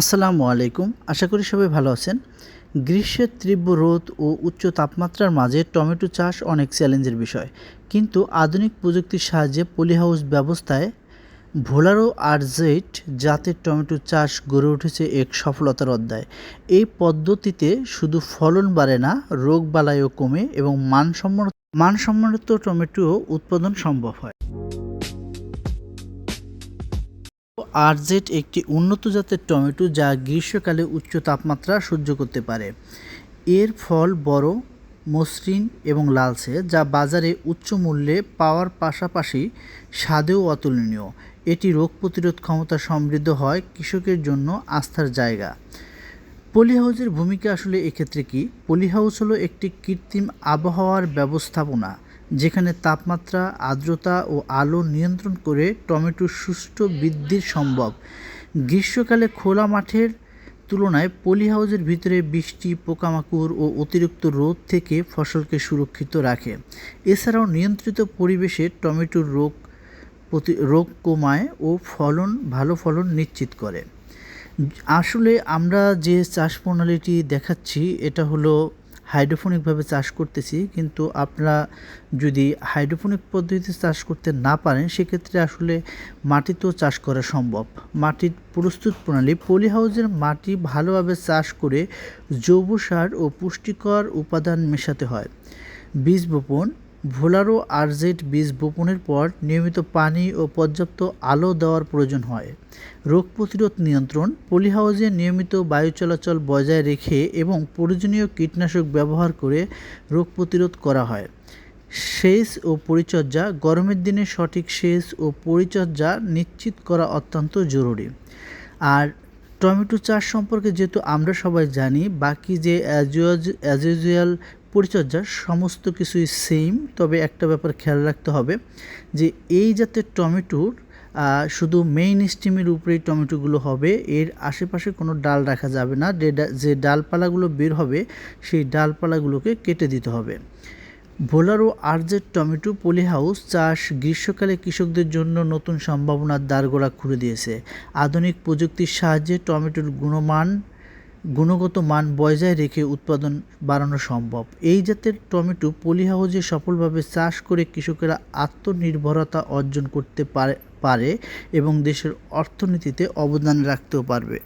আসসালামু আলাইকুম। আশা করি সবাই ভালো আছেন। গ্রীষ্মের তীব্র রোদ ও উচ্চ তাপমাত্রার মাঝে টমেটো চাষ অনেক চ্যালেঞ্জের বিষয়। কিন্তু আধুনিক প্রযুক্তির সাহায্যে পলিহাউস ব্যবস্থায় ভোলারো আরজেট জাতের টমেটো চাষ গড়ে উঠেছে এক সফলতার অধ্যায়। এই পদ্ধতিতে শুধু ফলন বাড়ে না, রোগ বালাইও কমে এবং মানসম্মত মানসম্মত টমেটো উৎপাদন সম্ভব হয়। আরজেড একটি উন্নত জাতের টমেটো যা গ্রীষ্মকালে উচ্চ তাপমাত্রা সহ্য করতে পারে। এর ফল বড়, মসৃণ এবং লালচে, যা বাজারে উচ্চ মূল্যে পাওয়ার পাশাপাশি স্বাদেও অতুলনীয়। এটি রোগ প্রতিরোধ ক্ষমতা সমৃদ্ধ হয় কৃষকের জন্য আস্থার জায়গা। পলিহাউসের ভূমিকা আসলে এক্ষেত্রে কি? পলিহাউস হলো একটি কৃত্রিম আবহাওয়ার ব্যবস্থাপনা, যেখানে তাপমাত্রা, আর্দ্রতা ও আলো নিয়ন্ত্রণ করে টমেটোর সুষ্ঠু বৃদ্ধি সম্ভব। গ্রীষ্মকালে খোলা মাঠের তুলনায় পলি পলিহাউসের ভিতরে বৃষ্টি, পোকামাকড় ও অতিরিক্ত রোদ থেকে ফসলকে সুরক্ষিত রাখে। এছাড়াও নিয়ন্ত্রিত পরিবেশে টমেটোর রোগ প্রতি, রোগ কমায় ও ফলন, ভালো ফলন নিশ্চিত করে। আসলে আমরা যে চাষ প্রণালীটি দেখাচ্ছি, এটা হলো হাইড্রোফোনিকভাবে চাষ করতেছি, কিন্তু আপনারা যদি হাইড্রোফোনিক পদ্ধতিতে চাষ করতে না পারেন, সেক্ষেত্রে আসলে মাটিতেও চাষ করা সম্ভব। মাটির প্রস্তুত প্রণালী, পলি হাউসের মাটি ভালোভাবে চাষ করে জৈব সার ও পুষ্টিকর উপাদান মেশাতে হয়। বীজ বপন ভোলারো আরজেড বীজ বপনের পর নিয়মিত পানি ও পর্যাপ্ত আলো দেওয়ার প্রয়োজন হয়। রোগ প্রতিরোধ নিয়ন্ত্রণ পলিহাউসে নিয়মিত বায়ু চলাচল বজায় রেখে এবং প্রয়োজনীয় কীটনাশক ব্যবহার করে রোগ প্রতিরোধ করা হয়। সেচ ও পরিচর্যা, গরমের দিনে সঠিক সেচ ও পরিচর্যা নিশ্চিত করা অত্যন্ত জরুরি। আর টমেটো চাষ সম্পর্কে যেহেতু আমরা সবাই জানি, বাকি যে অ্যাজ ইউজুয়াল পরিচর্যা, সমস্ত কিছুই সেম তবে একটা ব্যাপার খেয়াল রাখতে হবে যে এই জাতের টমেটোর শুধু মেইন স্টিমের উপরেই টমেটোগুলো হবে, এর আশেপাশে কোনো ডাল রাখা যাবে না, যে ডালপালাগুলো বের হবে, সেই ডালপালাগুলোকে কেটে দিতে হবে। ভোলারো আরজেড টমেটো পলি হাউস চাষ গ্রীষ্মকালে কৃষকদের জন্য নতুন সম্ভাবনার দ্বারগোড়া খুলে দিয়েছে। আধুনিক প্রযুক্তির সাহায্যে টমেটোর গুণমান গুণগত মান বজায় রেখে উৎপাদন বাড়ানো সম্ভব। এই জাতের টমেটো পলি হাউসে সফলভাবে চাষ করে কৃষকেরা আত্মনির্ভরতা অর্জন করতে পারে পারে এবং দেশের অর্থনীতিতে অবদান রাখতেও পারবে।